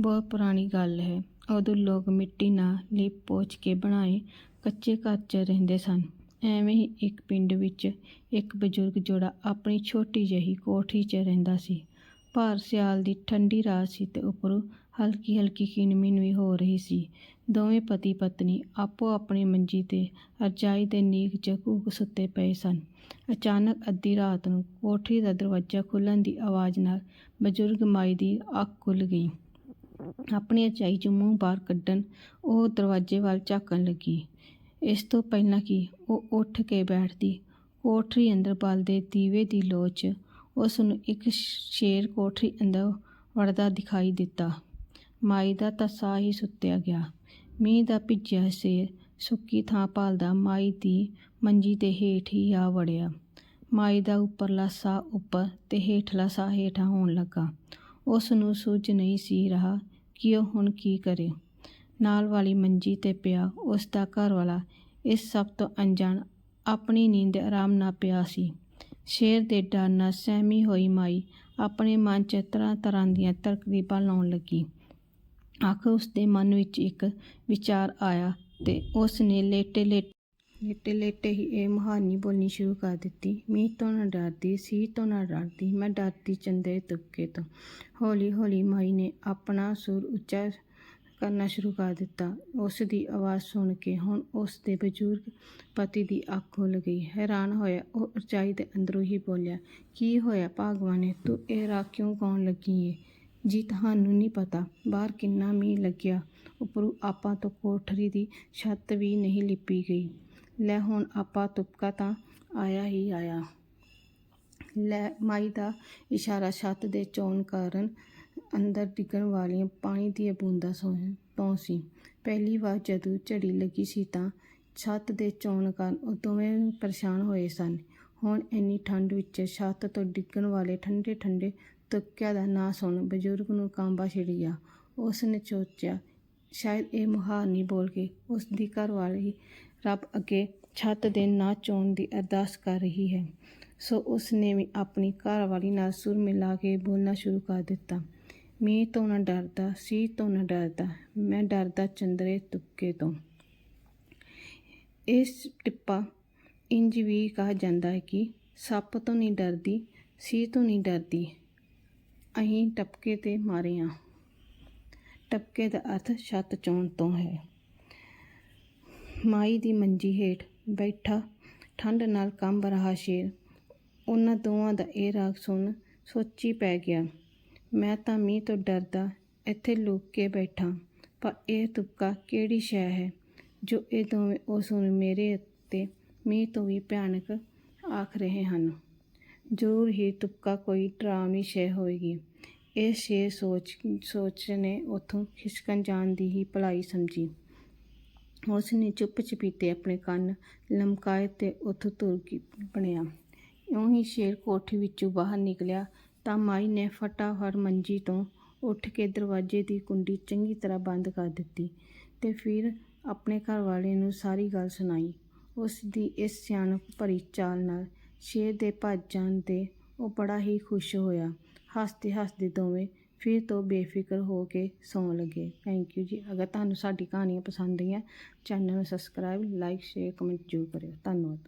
ਬਹੁਤ ਪੁਰਾਣੀ ਗੱਲ ਹੈ। ਉਦੋਂ ਲੋਕ ਮਿੱਟੀ ਨਾਲ ਲਿਪ ਪੋਚ ਕੇ ਬਣਾਏ ਕੱਚੇ ਘਰ 'ਚ ਰਹਿੰਦੇ ਸਨ। ਐਵੇਂ ਹੀ ਇੱਕ ਪਿੰਡ ਵਿੱਚ ਇੱਕ ਬਜ਼ੁਰਗ ਜੋੜਾ ਆਪਣੀ ਛੋਟੀ ਜਿਹੀ ਕੋਠੀ 'ਚ ਰਹਿੰਦਾ ਸੀ। ਭਾਰ ਸਿਆਲ ਦੀ ਠੰਡੀ ਰਾਤ ਸੀ ਤੇ ਉੱਪਰੋਂ ਹਲਕੀ ਹਲਕੀ ਕਿਣਮਿਣ ਵੀ ਹੋ ਰਹੀ ਸੀ। ਦੋਵੇਂ ਪਤੀ ਪਤਨੀ ਆਪੋ ਆਪਣੀ ਮੰਜੀ ਤੇ ਰਜਾਈ ਦੇ ਨੀਕ 'ਚ ਘੂਕ ਸੁੱਤੇ ਪਏ ਸਨ। ਅਚਾਨਕ ਅੱਧੀ ਰਾਤ ਨੂੰ ਕੋਠੀ ਦਾ ਦਰਵਾਜ਼ਾ ਖੁੱਲ੍ਹਣ ਦੀ ਆਵਾਜ਼ ਨਾਲ ਬਜ਼ੁਰਗ ਮਾਈ ਦੀ ਅੱਖ ਖੁੱਲ੍ਹ ਗਈ। ਆਪਣੀ ਰਜਾਈ 'ਚੋਂ ਮੂੰਹ ਬਾਹਰ ਕੱਢਣ, ਉਹ ਦਰਵਾਜ਼ੇ ਵੱਲ ਝਾਕਣ ਲੱਗੀ। ਇਸ ਤੋਂ ਪਹਿਲਾਂ ਕਿ ਉਹ ਉੱਠ ਕੇ ਬੈਠਦੀ, ਕੋਠਰੀ ਅੰਦਰ ਬਲਦੇ ਦੀਵੇ ਦੀ ਲੋ 'ਚ ਉਸ ਨੂੰ ਇੱਕ ਸ਼ੇਰ ਕੋਠਰੀ ਅੰਦਰ ਵੜਦਾ ਦਿਖਾਈ ਦਿੱਤਾ। ਮਾਈ ਦਾ ਤਾਂ ਸਾਹ ਹੀ ਸੁੱਤਿਆ ਗਿਆ। ਮੀਂਹ ਦਾ ਭਿੱਜਿਆ ਸਿਰ ਸੁੱਕੀ ਥਾਂ ਭਾਲਦਾ ਮਾਈ ਦੀ ਮੰਜੀ 'ਤੇ ਹੇਠ ਹੀ ਆ ਵੜਿਆ। ਮਾਈ ਦਾ ਉੱਪਰਲਾ ਸਾਹ ਉੱਪਰ ਤੇ ਹੇਠਲਾ ਸਾਹ ਹੇਠਾਂ ਹੋਣ ਲੱਗਾ। ਉਸ ਨੂੰ ਸੂਝ ਨਹੀਂ ਸੀ ਰਹਾ ਕਿ ਉਹ ਹੁਣ ਕੀ ਕਰੇ। ਨਾਲ ਵਾਲੀ ਮੰਜੀ ਤੇ ਪਿਆ ਉਸ ਦਾ ਘਰ ਵਾਲਾ ਇਸ ਸਭ ਤੋਂ ਅਣਜਾਣ ਆਪਣੀ ਨੀਂਦ ਆਰਾਮ ਨਾਲ ਪਿਆ ਸੀ। ਸ਼ੇਰ ਦੇ ਡਰ ਨਾਲ ਸਹਿਮੀ ਹੋਈ ਮਾਈ ਆਪਣੇ ਮਨ 'ਚ ਤਰ੍ਹਾਂ ਤਰ੍ਹਾਂ ਦੀਆਂ ਤਰਕੀਬਾਂ ਲਾਉਣ ਲੱਗੀ। ਆਖਰ ਉਸ ਦੇ ਮਨ ਵਿੱਚ ਇੱਕ ਵਿਚਾਰ ਆਇਆ ਤੇ ਉਸ ਨੇ ਲੇਟੇ ਲੇਟੇ ਲੇਟੇ ਲੇਟੇ ਹੀ ਇਹ ਮੁਹਾਨੀ ਬੋਲਣੀ ਸ਼ੁਰੂ ਕਰ ਦਿੱਤੀ। ਮੀਂਹ ਤੋਂ ਨਾ ਡਰਦੀ ਸੀ ਤੋਂ ਨਾ ਡਰਦੀ, ਮੈਂ ਡਰਦੀ ਚੰਦੇ ਤੁਪਕੇ ਤੋਂ। ਹੌਲੀ ਹੌਲੀ ਮਾਈ ਨੇ ਆਪਣਾ ਸੁਰ ਉੱਚਾ ਕਰਨਾ ਸ਼ੁਰੂ ਕਰ ਦਿੱਤਾ। ਉਸ ਦੀ ਆਵਾਜ਼ ਸੁਣ ਕੇ ਹੁਣ ਉਸ ਦੇ ਬਜ਼ੁਰਗ ਪਤੀ ਦੀ ਅੱਖ ਖੁੱਲ ਗਈ। ਹੈਰਾਨ ਹੋਇਆ, ਉਹ ਰਜਾਈ ਦੇ ਅੰਦਰੋਂ ਹੀ ਬੋਲਿਆ, ਕੀ ਹੋਇਆ ਭਗਵਾਨੇ? ਤੂੰ ਇਹ ਰਾਹ ਕਿਉਂ ਗਾਉਣ ਲੱਗੀ ਏ? ਜੀ ਤੁਹਾਨੂੰ ਨਹੀਂ ਪਤਾ, ਬਾਹਰ ਕਿੰਨਾ ਮੀਂਹ ਲੱਗਿਆ। ਉੱਪਰੋਂ ਆਪਾਂ ਤੋਂ ਕੋਠਰੀ ਦੀ ਛੱਤ ਵੀ ਨਹੀਂ ਲਿਪੀ ਗਈ। ਲੈ ਹੁਣ ਆਪਾਂ ਤੁਪਕਾ ਤਾਂ ਆਇਆ ਹੀ ਆਇਆ। ਲੈ ਮਾਈ ਦਾ ਇਸ਼ਾਰਾ ਛੱਤ ਦੇ ਚੋਣ ਕਾਰਨ ਅੰਦਰ ਡਿੱਗਣ ਵਾਲੀਆਂ ਪਾਣੀ ਦੀਆਂ ਬੂੰਦਾਂ ਸੋਹਣ ਤੋਂ ਸੀ। ਪਹਿਲੀ ਵਾਰ ਜਦੋਂ ਝੜੀ ਲੱਗੀ ਸੀ ਤਾਂ ਛੱਤ ਦੇ ਚੋਣ ਕਾਰਨ ਉਹ ਦੋਵੇਂ ਪਰੇਸ਼ਾਨ ਹੋਏ ਸਨ। ਹੁਣ ਇੰਨੀ ਠੰਡ ਵਿੱਚ ਛੱਤ ਤੋਂ ਡਿੱਗਣ ਵਾਲੇ ਠੰਡੇ ਠੰਡੇ ਤੁਪਕਿਆਂ ਦਾ ਨਾਂ ਸੁਣ ਬਜ਼ੁਰਗ ਨੂੰ ਕਾਂਬਾ ਛਿੜ ਗਿਆ ਉਸ ਨੇ ਸੋਚਿਆ ਸ਼ਾਇਦ ਇਹ ਮੁਹਾਰ ਨਹੀਂ ਬੋਲ ਕੇ ਉਸ ਦੀ ਘਰ ਰੱਬ ਅੱਗੇ ਛੱਤ ਦੇ ਨਾ ਚੋਣ ਦੀ ਅਰਦਾਸ ਕਰ ਰਹੀ ਹੈ। ਸੋ ਉਸ ਨੇ ਵੀ ਆਪਣੀ ਘਰਵਾਲੀ ਨਾਲ ਸੁਰ ਮਿਲਾ ਕੇ ਬੋਲਣਾ ਸ਼ੁਰੂ ਕਰ ਦਿੱਤਾ। ਮੀਂਹ ਤੋਂ ਨਾ ਡਰਦਾ ਸੀ ਤੋਂ ਨਾ ਡਰਦਾ, ਮੈਂ ਡਰਦਾ ਚੰਦਰੇ ਤੁਪਕੇ ਤੋਂ। ਇਸ ਟਿੱਪਾ ਇੰਜ ਵੀ ਕਹਾ ਜਾਂਦਾ ਹੈ ਕਿ ਸੱਪ ਤੋਂ ਨਹੀਂ ਡਰਦੀ ਸੀ ਤੋਂ ਨਹੀਂ ਡਰਦੀ, ਅਹੀਂ ਟਪਕੇ ਤੇ ਮਾਰੇ ਹਾਂ ਟਪਕੇ ਦਾ ਅਰਥ ਛੱਤ ਚੋਣ ਤੋਂ ਹੈ। ਮਾਈ ਦੀ ਮੰਜੀ ਹੇਠ ਬੈਠਾ ਠੰਡ ਨਾਲ ਕੰਬ ਰਹਾ ਸ਼ੇਰ। ਉਹਨਾਂ ਦੋਵਾਂ ਦਾ ਇਹ ਰਾਗ ਸੁਣ ਸੋਚੀ ਪੈ ਗਿਆ। ਮੈਂ ਤਾਂ ਮੀਂਹ ਤੋਂ ਡਰਦਾ ਇੱਥੇ ਲੁਕ ਕੇ ਬੈਠਾ, ਪਰ ਇਹ ਤੁਪਕਾ ਕਿਹੜੀ ਸ਼ੈ ਹੈ ਜੋ ਇਹ ਦੋਵੇਂ ਉਸ ਨੂੰ ਮੇਰੇ ਉੱਤੇ ਮੀਂਹ ਤੋਂ ਵੀ ਭਿਆਨਕ ਆਖ ਰਹੇ ਹਨ। ਜ਼ਰੂਰ ਹੀ ਤੁਪਕਾ ਕੋਈ ਡਰਾਵਨੀ ਸ਼ੈ ਹੋਏਗੀ ਇਹ ਸ਼ੇਰ ਸੋਚ ਸੋਚ ਨੇ ਉਥੋਂ ਖਿਸਕਣ ਜਾਣ ਦੀ ਹੀ ਭਲਾਈ ਸਮਝੀ। ਉਸ ਨੇ ਚੁੱਪ ਚਪੀਤੇ ਆਪਣੇ ਕੰਨ ਲਮਕਾਏ ਤੇ ਉੱਥੋਂ ਤੁਰ ਬਣਿਆ। ਇਉਂ ਹੀ ਸ਼ੇਰ ਕੋਠੀ ਵਿੱਚੋਂ ਬਾਹਰ ਨਿਕਲਿਆ ਤਾਂ ਮਾਈ ਨੇ ਫਟਾਫਟ ਮੰਜੀ ਤੋਂ ਉੱਠ ਕੇ ਦਰਵਾਜ਼ੇ ਦੀ ਕੁੰਡੀ ਚੰਗੀ ਤਰ੍ਹਾਂ ਬੰਦ ਕਰ ਦਿੱਤੀ ਤੇ ਫਿਰ ਆਪਣੇ ਘਰ ਵਾਲੇ ਨੂੰ ਸਾਰੀ ਗੱਲ ਸੁਣਾਈ। ਉਸ ਦੀ ਇਸ ਸਿਆਣਪ ਭਰੀ ਚਾਲ ਨਾਲ ਸ਼ੇਰ ਦੇ ਭੱਜ ਜਾਣ ਤੇ ਉਹ ਬੜਾ ਹੀ ਖੁਸ਼ ਹੋਇਆ। ਹੱਸਦੇ ਹੱਸਦੇ ਦੋਵੇਂ ਫਿਰ ਤੋਂ ਬੇਫਿਕਰ ਹੋ ਕੇ ਸੌਣ ਲੱਗੇ। ਥੈਂਕ ਯੂ ਜੀ। ਅਗਰ ਤੁਹਾਨੂੰ ਸਾਡੀ ਕਹਾਣੀਆਂ ਪਸੰਦ ਆਈਆਂ ਚੈਨਲ ਨੂੰ ਸਬਸਕ੍ਰਾਈਬ ਲਾਈਕ ਸ਼ੇਅਰ ਕਮੈਂਟ ਜ਼ਰੂਰ ਕਰਿਓ। ਧੰਨਵਾਦ।